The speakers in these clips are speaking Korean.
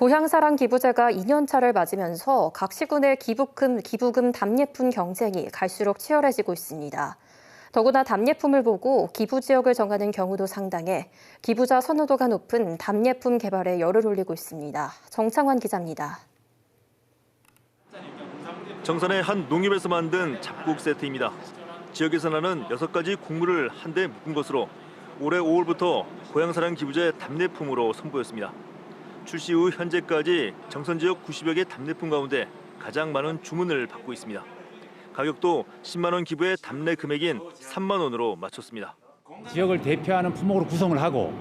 고향사랑 기부제가 2년차를 맞으면서 각 시군의 기부금, 기부금 답례품 경쟁이 갈수록 치열해지고 있습니다. 더구나 답례품을 보고 기부 지역을 정하는 경우도 상당해 기부자 선호도가 높은 답례품 개발에 열을 올리고 있습니다. 정창환 기자입니다. 정선의 한 농협에서 만든 잡곡 세트입니다. 지역에서 나는 6가지 곡물을 한데 묶은 것으로 올해 5월부터 고향사랑 기부제 답례품으로 선보였습니다. 출시 후 현재까지 정선 지역 90여 개 답례품 가운데 가장 많은 주문을 받고 있습니다. 가격도 10만 원 기부의 답례 금액인 3만 원으로 맞췄습니다. 지역을 대표하는 품목으로 구성을 하고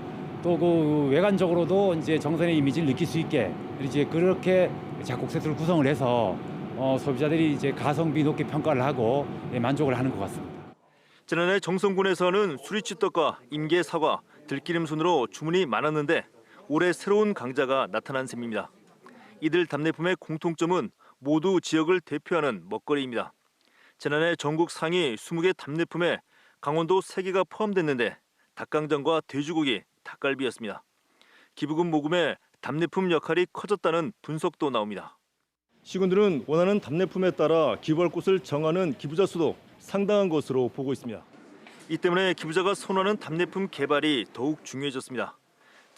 또 그 외관적으로도 이제 정선의 이미지를 느낄 수 있게 이제 그렇게 작곡 세트를 구성을 해서 어, 소비자들이 이제 가성비 높게 평가를 하고 예, 만족을 하는 것 같습니다. 지난해 정선군에서는 수리치떡과 임계 사과, 들기름 순으로 주문이 많았는데 올해 새로운 강자가 나타난 셈입니다. 이들 답례품의 공통점은 모두 지역을 대표하는 먹거리입니다. 지난해 전국 상위 20개 답례품에 강원도 3개가 포함됐는데 닭강정과 돼지고기, 닭갈비였습니다. 기부금 모금에 답례품 역할이 커졌다는 분석도 나옵니다. 시군들은 원하는 답례품에 따라 기부할 곳을 정하는 기부자 수도 상당한 것으로 보고 있습니다. 이 때문에 기부자가 선호하는 답례품 개발이 더욱 중요해졌습니다.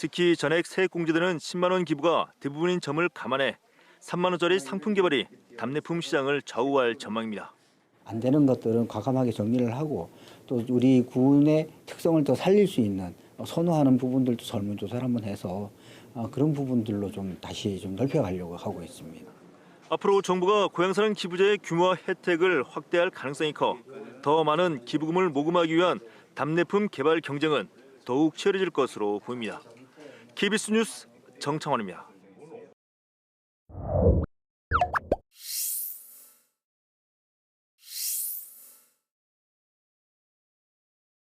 특히 전액 세액 공제되는 10만 원 기부가 대부분인 점을 감안해 3만 원짜리 상품 개발이 답례품 시장을 좌우할 전망입니다. 안 되는 것들은 과감하게 정리를 하고 또 우리 군의 특성을 더 살릴 수 있는 어, 선호하는 부분들도 설문조사를 한번 해서 어, 그런 부분들로 좀 다시 좀 넓혀가려고 하고 있습니다. 앞으로 정부가 고향사랑 기부제의 규모와 혜택을 확대할 가능성이 커 더 많은 기부금을 모금하기 위한 답례품 개발 경쟁은 더욱 치열해질 것으로 보입니다. KBS 뉴스 정창원입니다.